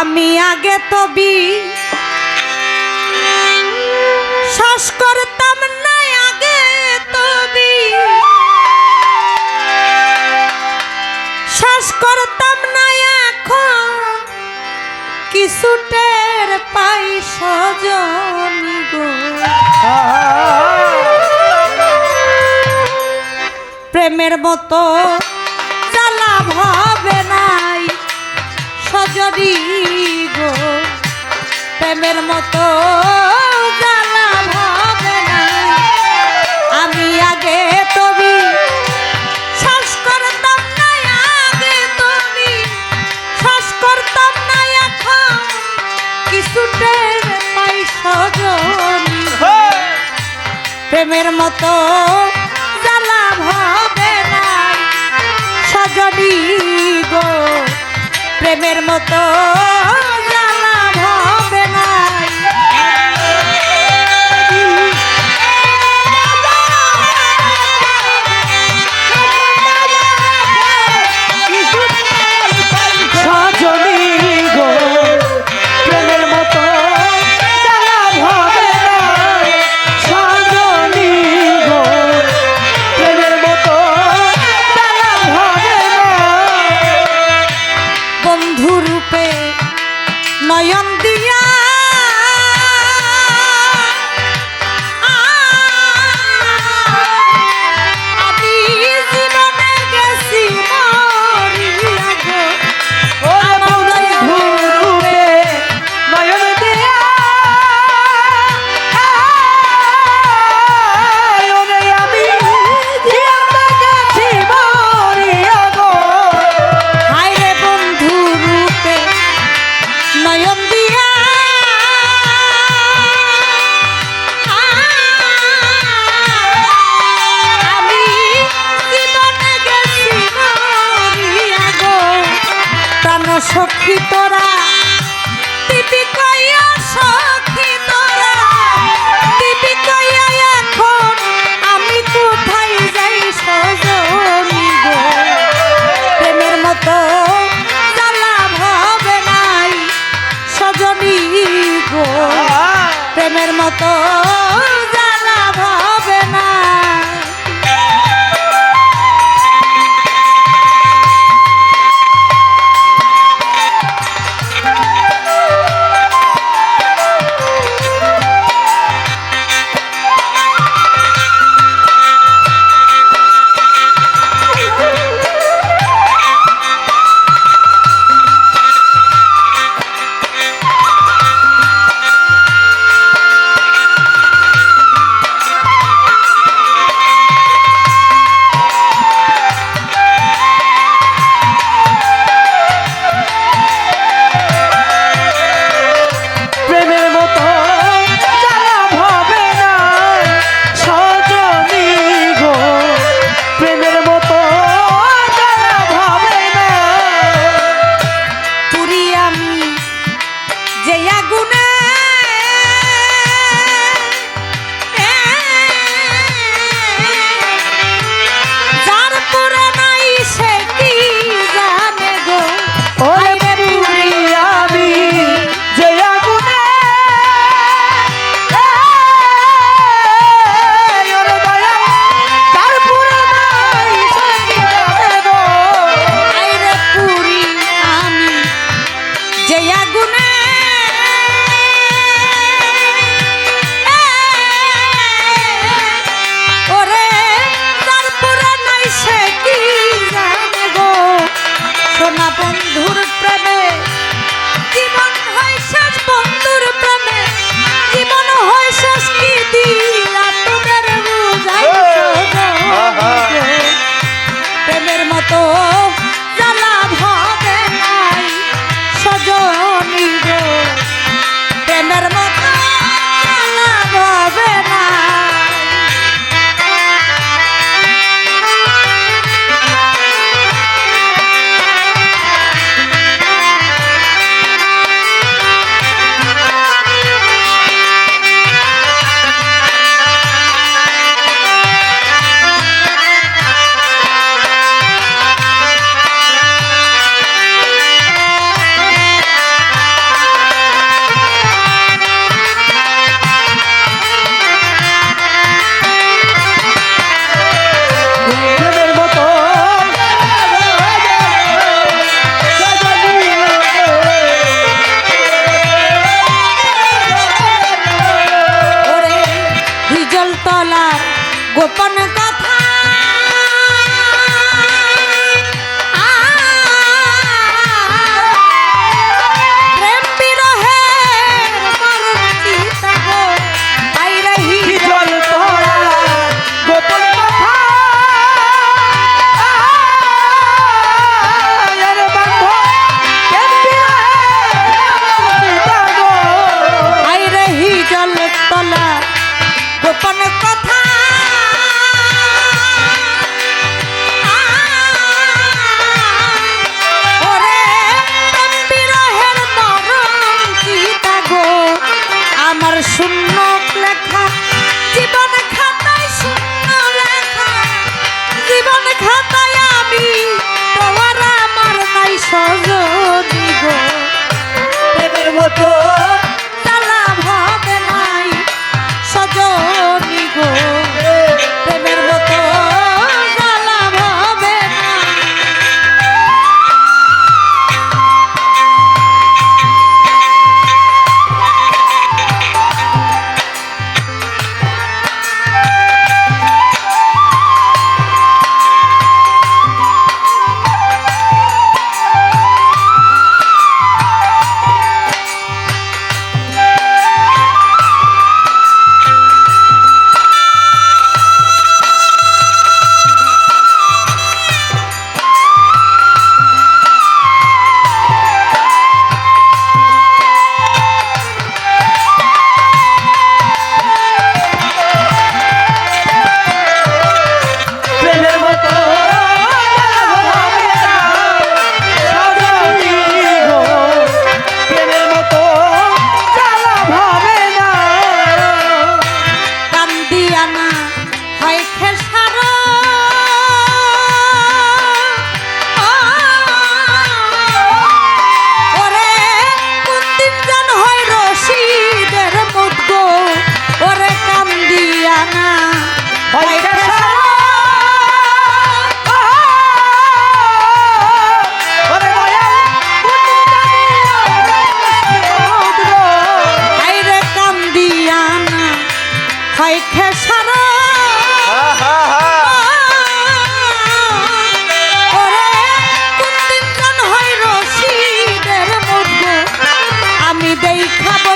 আমি আগে তবি বি শ্বাস করতাম না আগে তো শ্বাস করতাম না এখন, কিছুটের পাই সজন প্রেমের মতো জ্বালা ভয় জড়ি গো প্রেমের মতো প্রেমের মতো। তো আমি